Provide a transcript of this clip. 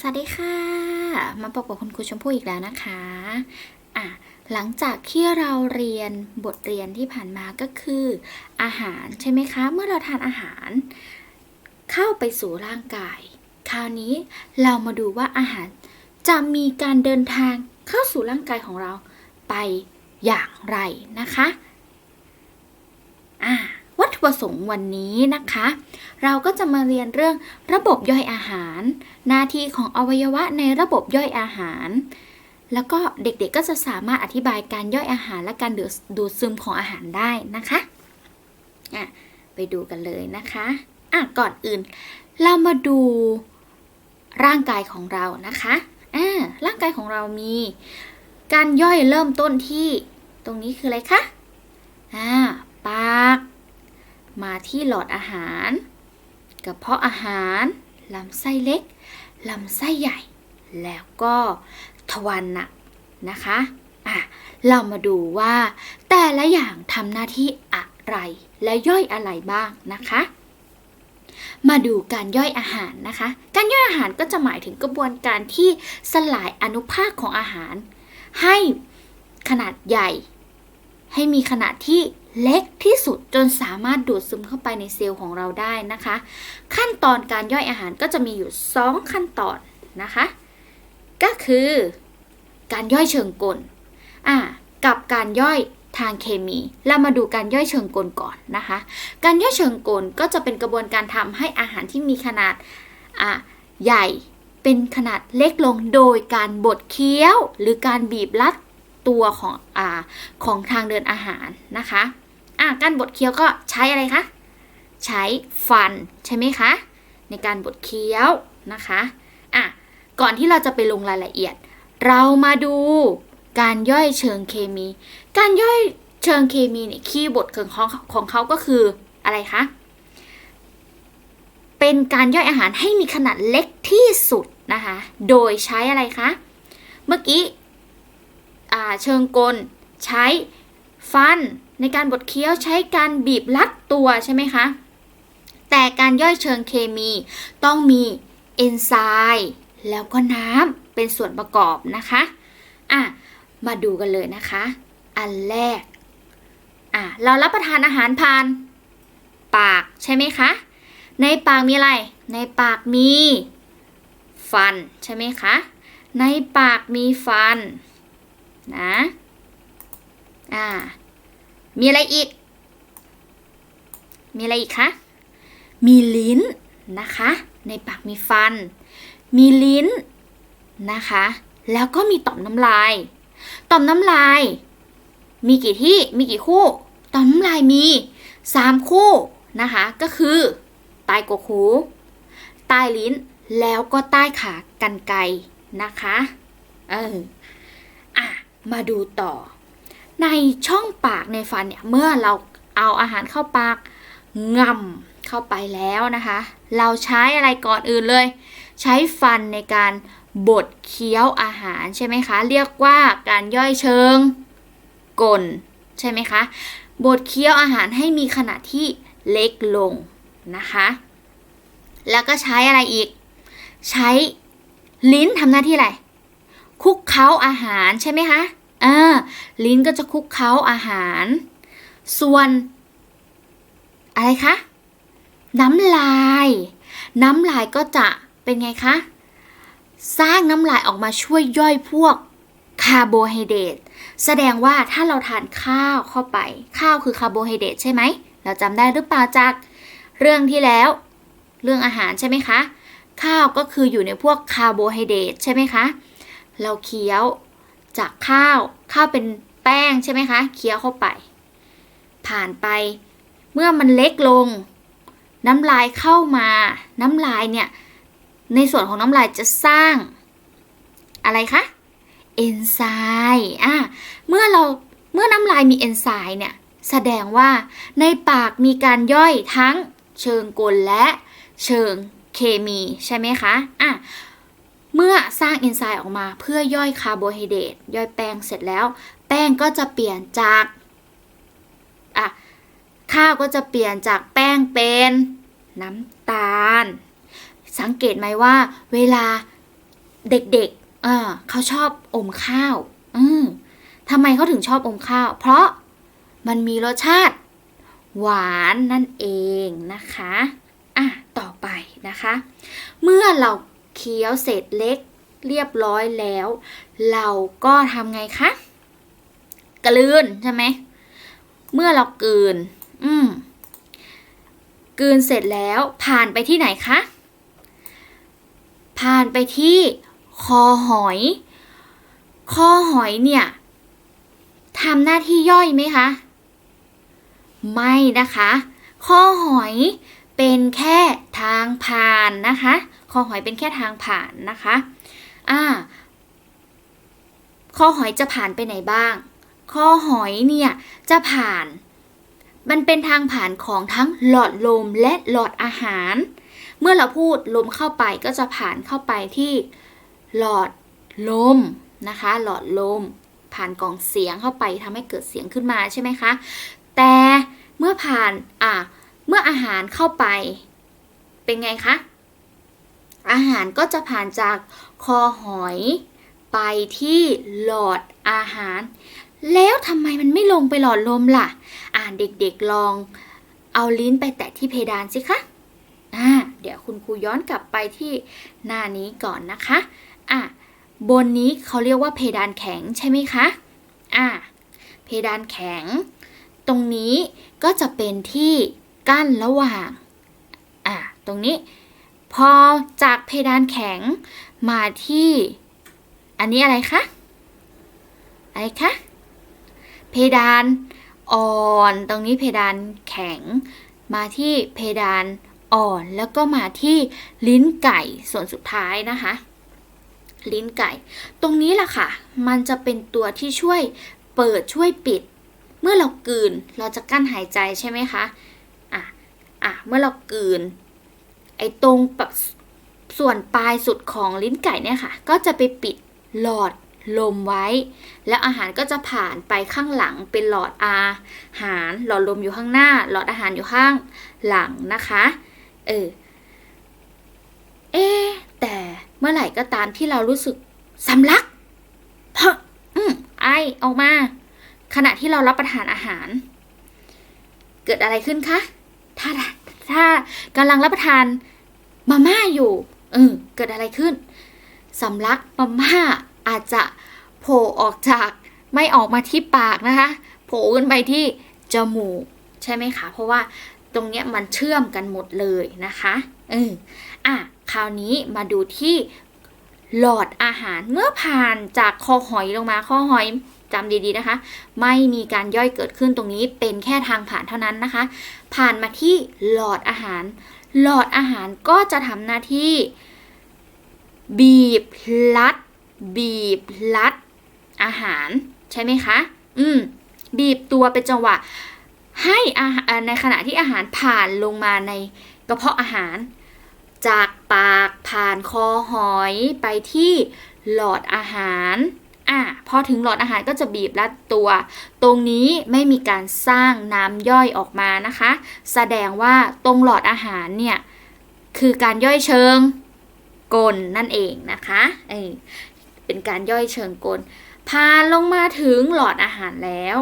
สวัสดีค่ะ มาพบกับคุณครูชมพู่อีกแล้วนะคะอะหลังจากที่เราเรียนบทเรียนที่ผ่านมาก็คือ อาหารใช่ไหมคะ เมื่อเราทานอาหาร เข้าไปสู่ร่างกาย คราวนี้เรามาดูว่าอาหารจะมีการเดินทางเข้าสู่ร่างกายของเราไปอย่างไรนะคะอะ ถุประสงค์วันนี้นะคะ เราก็จะมาเรียนเรื่องระบบย่อยอาหาร หน้าที่ของอวัยวะในระบบย่อยอาหาร แล้วก็เด็กๆก็จะสามารถอธิบายการย่อยอาหารและการดูดดูดซึมของอาหารได้นะคะอะไปดูกันเลยนะคะอะก่อนอื่น เรามาดูร่างกายของเรานะคะอ่าร่างกายของเรามี การย่อยเริ่มต้นที่ ตรงนี้คืออะไรคะอ่าปาก มาที่หลอดอาหารกระเพาะอาหารลำไส้เล็กลำไส้ใหญ่ แล้วก็ทวารหนักนะคะอะเรามาดูว่า แต่ละอย่างทำหน้าที่อะไรและย่อยอะไรบ้างนะคะมาดูการย่อยอาหารนะคะ การย่อยอาหารก็จะหมายถึงกระบวนการที่สลายอนุภาคของอาหาร ให้ขนาดใหญ่ ให้มีขนาดที่ เล็กที่สุดจนสามารถดูดซึมเข้าไปในเซลล์ของเราได้นะคะ ขั้นตอนการย่อยอาหารก็จะมีอยู่ 2 ขั้นตอนนะคะ ก็คือการย่อยเชิงกลอะกับการย่อยทางเคมี เรามาดูการย่อยเชิงกลก่อนนะคะ การย่อยเชิงกลก็จะเป็นกระบวนการทำให้อาหารที่มีขนาดอะใหญ่เป็นขนาดเล็กลงโดยการบดเคี้ยว หรือการบีบรัดตัวของอ่าของทางเดินอาหารนะคะ อะการบดเคี้ยวก็ใช้อะไรคะ ใช้ฟันใช่ไหมคะ ในการบดเคี้ยวนะคะอะก่อนที่เราจะไปลงรายละเอียด เรามาดูการย่อยเชิงเคมี การย่อยเชิงเคมีเนี่ยคีย์บทของเขาของเขาก็คืออะไรคะ เป็นการย่อยอาหารให้มีขนาดเล็กที่สุดนะคะ โดยใช้อะไรคะ เมื่อกี้เชิงกลใช้ ฟันในการบดเคี้ยวใช้การบีบรัดตัวใช่ไหมคะ แต่การย่อยเชิงเคมีต้องมีเอนไซม์แล้วก็น้ำเป็นส่วนประกอบนะคะอะมาดูกันเลยนะคะ อันแรกอะเรารับประทานอาหารผ่าน ปากใช่ไหมคะ ในปากมีอะไร ในปากมี ฟันใช่ไหมคะ ในปากมีฟันนะ อ่า มีอะไรอีก มีอะไรอีกคะ มีลิ้นนะคะ ในปากมีฟัน มีลิ้นนะคะ แล้วก็มีต่อมน้ำลาย ต่อมน้ำลาย มีกี่ที่ มีกี่คู่ ต่อมน้ำลายมีสามคู่นะคะ ก็คือใต้กกหู ใต้ลิ้น แล้วก็ใต้ขากรรไกรนะคะ เออ อะ มาดูต่อ ในช่องปากในฟันเนี่ยเมื่อเราเอาอาหารเข้าปากงำเข้าไปแล้วนะคะ เราใช้อะไรก่อนอื่นเลย ใช้ฟันในการบดเคี้ยวอาหารใช่ไหมคะ เรียกว่าการย่อยเชิงกลใช่ไหมคะบดเคี้ยวอาหารให้มีขนาดที่เล็กลงนะคะ แล้วก็ใช้อะไรอีก ใช้ลิ้นทำหน้าที่อะไรคุกเคล้าอาหารใช่ไหมคะ อ่าลิ้นก็จะคุกเคล้าอาหาร ส่วน อะไรคะ น้ำลาย น้ำลายก็จะเป็นไงคะ สร้างน้ำลายออกมาช่วยย่อยพวกคาร์โบไฮเดรตแสดงว่าถ้าเราทานข้าวเข้าไป ข้าวคือคาร์โบไฮเดรตใช่ไหม เราจำได้หรือเปล่าจากเรื่องที่แล้ว เรื่องอาหารใช่ไหมคะ ข้าวก็คืออยู่ในพวกคาร์โบไฮเดรตใช่ไหมคะ เราเคี้ยว จากข้าว ข้าวเป็นแป้งใช่ไหมคะเคี้ยวเข้าไป ผ่านไปเมื่อมันเล็กลง น้ำลายเข้ามา น้ำลายเนี่ย ในส่วนของน้ำลายจะสร้างอะไรคะเอนไซม์อะเมื่อเราเมื่อน้ำลายมีเอนไซม์เนี่ย แสดงว่าในปากมีการย่อยทั้งเชิงกลและเชิงเคมีใช่ไหมคะอะ เมื่อสร้างเอนไซม์ออกมาเพื่อย่อยคาร์โบไฮเดรตย่อยแป้งเสร็จแล้ว แป้งก็จะเปลี่ยนจากอะข้าวก็จะเปลี่ยนจากแป้งเป็นน้ำตาล สังเกตไหมว่า เวลาเด็กๆเอเขาชอบอมข้าวอืมทำไมเขาถึงชอบอมข้าว เพราะมันมีรสชาติ หวานนั่นเองนะคะ อะ ต่อไปนะคะ เมื่อเรา เคี้ยวเศษเล็กเรียบร้อยแล้ว เราก็ทำไงคะกลืนใช่ไหมเมื่อเรากลืน อืมกลืนเสร็จแล้วผ่านไปที่ไหนคะ ผ่านไปที่คอหอย คอหอยเนี่ยทำหน้าที่ย่อยไหมคะ ไม่นะคะ คอหอยเป็นแค่ทางผ่านนะคะ คอหอยเป็นแค่ทางผ่านนะคะอ่าคอหอยจะผ่านไปไหนบ้าง คอหอยเนี่ยจะผ่าน มันเป็นทางผ่านของทั้งหลอดลมและหลอดอาหาร เมื่อเราพูดลมเข้าไปก็จะผ่านเข้าไปที่หลอดลมนะคะ หลอดลม ผ่านกล่องเสียงเข้าไปทำให้เกิดเสียงขึ้นมาใช่ไหมคะ แต่เมื่อผ่านอะเมื่ออาหารเข้าไป เป็นไงคะ อาหารก็จะผ่านจากคอหอยไปที่หลอดอาหาร แล้วทำไมมันไม่ลงไปหลอดลมล่ะ อ่านเด็กๆลองเอาลิ้นไปแตะที่เพดานสิคะอ่าเดี๋ยวคุณครูย้อนกลับไปที่หน้านี้ก่อนนะคะอะบนนี้เขาเรียกว่าเพดานแข็งใช่ไหมคะอ่าเพดานแข็ง ตรงนี้ก็จะเป็นที่กั้นระหว่างอะตรงนี้ พอจากเพดานแข็งมาที่ อันนี้อะไรคะ อะไรคะ เพดานอ่อน ตรงนี้เพดานแข็ง มาที่เพดานอ่อน แล้วก็มาที่ลิ้นไก่ส่วนสุดท้ายนะคะ ลิ้นไก่ ตรงนี้แหละค่ะ มันจะเป็นตัวที่ช่วยเปิดช่วยปิด เมื่อเรากืน เราจะกั้นหายใจใช่ไหมคะ อะ อะ เมื่อเรากืน ไอ้ตรงแบบส่วนปลายสุดของลิ้นไก่เนี่ยค่ะ ก็จะไปปิดหลอดลมไว้ แล้วอาหารก็จะผ่านไปข้างหลังเป็นหลอดอาหาร หลอดลมอยู่ข้างหน้า หลอดอาหารอยู่ข้างหลังนะคะ เออ เอ๊แต่เมื่อไหร่ก็ตามที่เรารู้สึกสำลักพะอืมไอออกมา ขณะที่เรารับประทานอาหาร เกิดอะไรขึ้นคะ ถ้า ถ้ากำลังรับประทานมาม่าอยู่ เออ เกิดอะไรขึ้นสำลักมาม่าอาจจะโผล่ออกจากไม่ออกมาที่ปากนะคะโผล่ขึ้นไปที่จมูกใช่ไหมคะ เพราะว่าตรงเนี้ยมันเชื่อมกันหมดเลยนะคะเอออะคราวนี้มาดูที่ หลอดอาหารเมื่อผ่านจากคอหอยลงมาคอหอยจำดีๆนะคะ ไม่มีการย่อยเกิดขึ้นตรงนี้เป็นแค่ทางผ่านเท่านั้นนะคะ ผ่านมาที่หลอดอาหาร หลอดอาหารก็จะทำหน้าที่ บีบลัด บีบลัด อาหาร ใช่ไหมคะ อืม บีบตัวเป็นจังหวะ ให้อาหารในขณะที่อาหารผ่านลงมาในกระเพาะอาหาร จากปากผ่านคอหอยไปที่หลอดอาหารอะพอถึงหลอดอาหารก็จะบีบรัดตัว ตรงนี้ไม่มีการสร้างน้ำย่อยออกมานะคะ แสดงว่าตรงหลอดอาหารเนี่ยคือการย่อยเชิงกลนั่นเองนะคะเอเป็นการย่อยเชิงกล พาลงมาถึงหลอดอาหารแล้ว